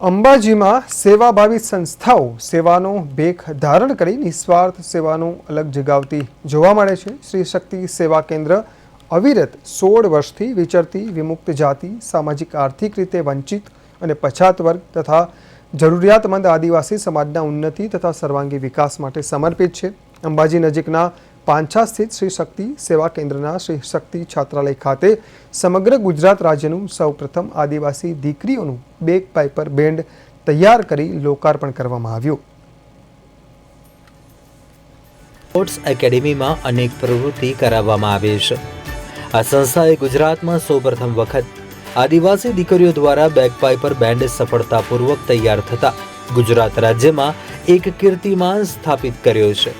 અંબાજીમાં સેવાભાવી સંસ્થાઓ સેવાનો ભેખ ધારણ કરી નિસ્વાર્થ સેવાનું અલગ જગાવતી જોવા મળે છે. શ્રી શક્તિ સેવા કેન્દ્ર અવિરત સોળ વર્ષથી વિચરતી વિમુક્ત જાતિ, સામાજિક, આર્થિક રીતે વંચિત અને પછાત વર્ગ તથા જરૂરિયાતમંદ આદિવાસી સમાજના ઉન્નતિ તથા સર્વાંગી વિકાસ માટે સમર્પિત છે. અંબાજી નજીકના પાંછા સ્થિત શ્રી શક્તિ સેવા કેન્દ્રના શ્રી શક્તિ છાત્રાલય ખાતે સમગ્ર ગુજરાત રાજ્યનું સૌપ્રથમ આદિવાસી દીકરીઓનું બેક પાઇપર બેન્ડ તૈયાર કરી લોકાર્પણ કરવામાં આવ્યું. સ્પોર્ટ્સ એકેડેમીમાં અનેક પ્રવૃત્તિ કરાવવામાં આવે છે. આ સંસ્થાએ ગુજરાતમાં સૌપ્રથમ વખત આદિવાસી દીકરીઓ દ્વારા બેકપાઇપર બેન્ડ સફળતાપૂર્વક તૈયાર થતા ગુજરાત રાજ્યમાં એક કીર્તિમાન સ્થાપિત કર્યો છે.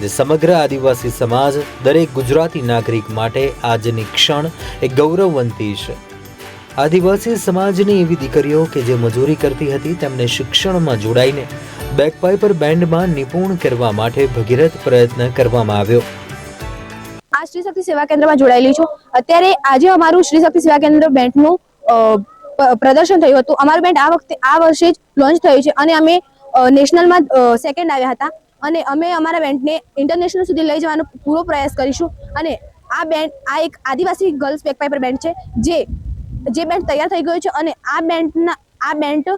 જે સમગ્ર આદિવાસી સમાજ દરેક ગુજરાતી નાગરિક માટે આજની ક્ષણ એક ગૌરવવંતી છે. આદિવાસી સમાજની એવી દીકરીઓ કે જે મજૂરી કરતી હતી તેમને શિક્ષણમાં જોડાઈને બેકપાઈપર બેન્ડમાં નિપુણ કરવા માટે ભગીરથ પ્રયત્ન કરવામાં આવ્યો. આ શ્રી શક્તિ સેવા કેન્દ્રમાં જોડાયેલી છું. અત્યારે આજે અમારું શ્રી શક્તિ સેવા કેન્દ્ર બેન્ડનું પ્રદર્શન થયું હતું. અમારું બેન્ડ આ વખતે, આ વર્ષે જ લોન્ચ થયું છે. અને અમે નેશનલમાં સેકન્ડ આવ્યા હતા. અને અમે અમારા બેન્ડને ઇન્ટરનેશનલ સુધી લઈ જવાનો પૂરો પ્રયાસ કરીશું. અને આ બેન્ડ આ એક આદિવાસી ગર્લ્સ બેકપાઇપર બેન્ડ છે, જે જે બેન્ડ તૈયાર થઈ ગયો છે અને આ બેન્ડના આ બેન્ડ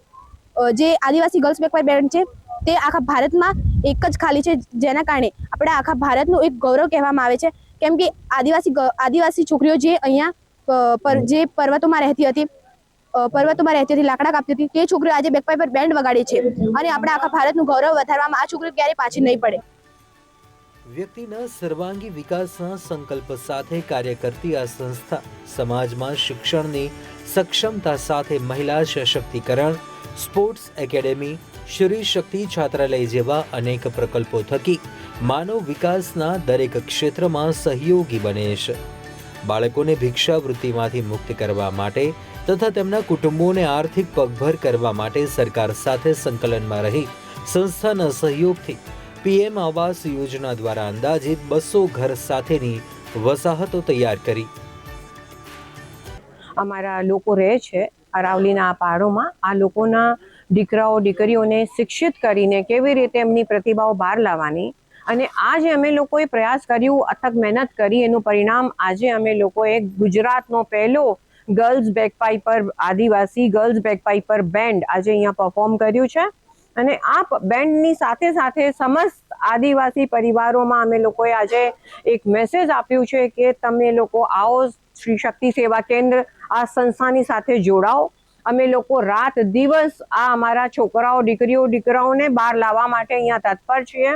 જે આદિવાસી ગર્લ્સ બેકપાઇપર બેન્ડ છે, તે આખા ભારતમાં એક જ ખાલી છે, જેના કારણે આપણે આખા ભારતનું એક ગૌરવ કહેવામાં આવે છે. કેમ કે આદિવાસી આદિવાસી છોકરીઓ જે અહીંયા પર, જે પર્વતોમાં રહેતી હતી પર્વતોમાં રહેતી હતી, લાકડા કાપતી હતી. તે છોકરીઓ આજે બેકપાઈ પર બેન્ડ વગાડે છે અને આપણા આખા ભારતનું ગૌરવ વધારવામાં આ છોકરીઓ ક્યારેય પાછી નહીં પડે. વ્યક્તિના સર્વાંગી વિકાસના સંકલ્પ સાથે કાર્ય કરતી આ સંસ્થા સમાજમાં શિક્ષણની સક્ષમતા સાથે મહિલા સશક્તિકરણ, સ્પોર્ટ્સ એકેડેમી શ્રી શક્તિ છાત્રાલય જેવા અનેક પ્રકલ્પો થકી માનવ વિકાસના દરેક ક્ષેત્રમાં સહયોગી બને છે. બાળકોને ભિક્ષાવૃત્તિમાંથી મુક્ત કરવા માટે તથા તેમના કુટુંબોને આર્થિક પગભર કરવા માટે સરકાર સાથે સંકલનમાં રહી સંસ્થાના સહયોગથી પીએમ આવાસ યોજના દ્વારા અંદાજિત બસો ઘર સાથેની વસાહતો તૈયાર કરી. અમારા લોકો રહે છે અરાવલીના આ પહાડોમાં આ લોકોના દીકરાઓ, દીકરીઓને શિક્ષિત કરીને કેવી રીતે એમની પ્રતિભાઓ બહાર લાવવાની અને આજે અમે લોકોએ પ્રયાસ કર્યું, અથક મહેનત કરી, એનું પરિણામ આજે અમે લોકોએ ગુજરાતનો પહેલો girls bagpiper Adivasi girls bagpiper band આજે અહીંયા પરફોર્મ કર્યું છે. અને આ બેન્ડની સાથે સાથે સમસ્ત આદિવાસી પરિવારોમાં અમે લોકોએ આજે એક મેસેજ આપ્યું છે કે તમે લોકો આવો, શ્રી શક્તિ સેવા કેન્દ્ર, આ સંસ્થાની સાથે જોડાઓ. અમે લોકો રાત દિવસ આ અમારા છોકરાઓ, દીકરીઓ, દીકરાઓને બહાર લાવવા માટે અહીંયા તત્પર છીએ.